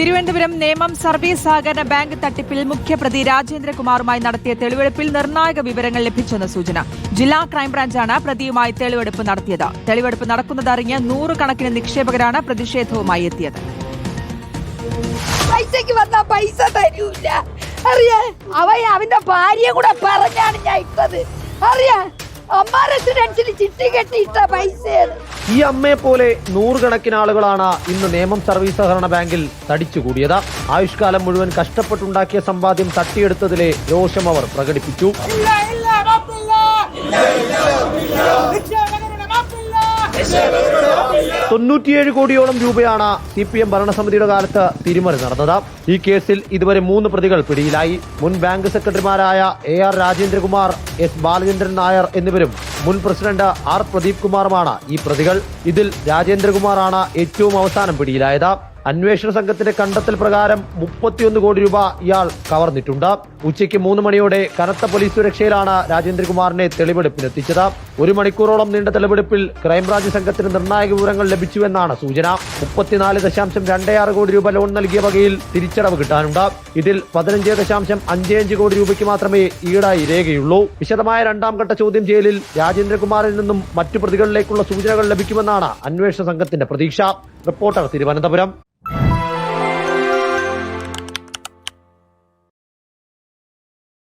Thiruvananthapuram Nemam service സഹകരണ bank തട്ടിപ്പിൽ മുഖ്യപ്രതി രാജേന്ദ്രകുമാറുമായി നടത്തിയ തെളിവെടുപ്പിൽ നിർണായക വിവരങ്ങൾ ലഭിച്ചെന്ന സൂചന. ജില്ലാ ക്രൈംബ്രാഞ്ചാണ് പ്രതിയുമായി തെളിവെടുപ്പ് നടത്തിയത്. തെളിവെടുപ്പ് നടക്കുന്നതറിഞ്ഞ് നൂറുകണക്കിന് നിക്ഷേപകരാണ് പ്രതിഷേധവുമായി എത്തിയത്. പൈസക്ക് പൈസ അറിയാ? അവൻ അവന്റെ ഭാര്യ കൂടെ പറഞ്ഞാണ് ഞാൻ ഇട്ടത്. അറിയാ? അമ്മ റെസിഡൻസിൽ ചിട്ടി കെട്ടിയിട്ട പൈസയാണ് ഈ അമ്മയെ പോലെ നൂറുകണക്കിന് ആളുകളാണ് ഇന്ന് നിയമം സർവീസ് സഹകരണ ബാങ്കിൽ തടിച്ചുകൂടിയത് ആയുഷ്കാലം മുഴുവൻ കഷ്ടപ്പെട്ടുണ്ടാക്കിയ സമ്പാദ്യം തട്ടിയെടുത്തതിലെ രോഷം അവർ പ്രകടിപ്പിച്ചു തൊണ്ണൂറ്റിയേഴ് കോടിയോളം രൂപയാണ് സി പി എം ഭരണസമിതിയുടെ കാലത്ത് തിരിമറി നടന്നത്. ഈ കേസിൽ ഇതുവരെ മൂന്ന് പ്രതികൾ പിടിയിലായി. മുൻ ബാങ്ക് സെക്രട്ടറിമാരായ A R Rajendrakumar S Balachandran Nair എന്നിവരും മുൻ പ്രസിഡന്റ് ആർ പ്രദീപ് കുമാറുമാണ് ഈ പ്രതികൾ. ഇതിൽ രാജേന്ദ്രകുമാറാണ് ഏറ്റവും അവസാനം പിടിയിലായത്. അന്വേഷണ സംഘത്തിന്റെ കണ്ടെത്തൽ പ്രകാരം മുപ്പത്തിയൊന്ന് കോടി രൂപ ഇയാൾ കവർന്നിട്ടുണ്ട്. ഉച്ചയ്ക്ക് മൂന്ന് മണിയോടെ കനത്ത പോലീസ് സുരക്ഷയിലാണ് രാജേന്ദ്രകുമാറിനെ തെളിവെടുപ്പിനെത്തിച്ചത്. ഒരു മണിക്കൂറോളം നീണ്ട തെളിവെടുപ്പിൽ ക്രൈംബ്രാഞ്ച് സംഘത്തിന് നിർണായക വിവരങ്ങൾ ലഭിച്ചുവെന്നാണ് സൂചന. മുപ്പത്തിനാല് ദശാംശം രണ്ടേ ആറ് കോടി രൂപ ലോൺ നൽകിയ വകയിൽ തിരിച്ചടവ് കിട്ടാനുണ്ട്. ഇതിൽ പതിനഞ്ച് ദശാംശം അഞ്ചേ അഞ്ച് കോടി രൂപയ്ക്ക് മാത്രമേ ഈടായി രേഖയുള്ളൂ. വിശദമായ രണ്ടാം ഘട്ട ചോദ്യം ചെയ്യലിൽ രാജേന്ദ്രകുമാറിൽ നിന്നും മറ്റു പ്രതികളിലേക്കുള്ള സൂചനകൾ ലഭിക്കുമെന്നാണ് അന്വേഷണ സംഘത്തിന്റെ പ്രതീക്ഷ. റിപ്പോർട്ടർ തിരുവനന്തപുരം.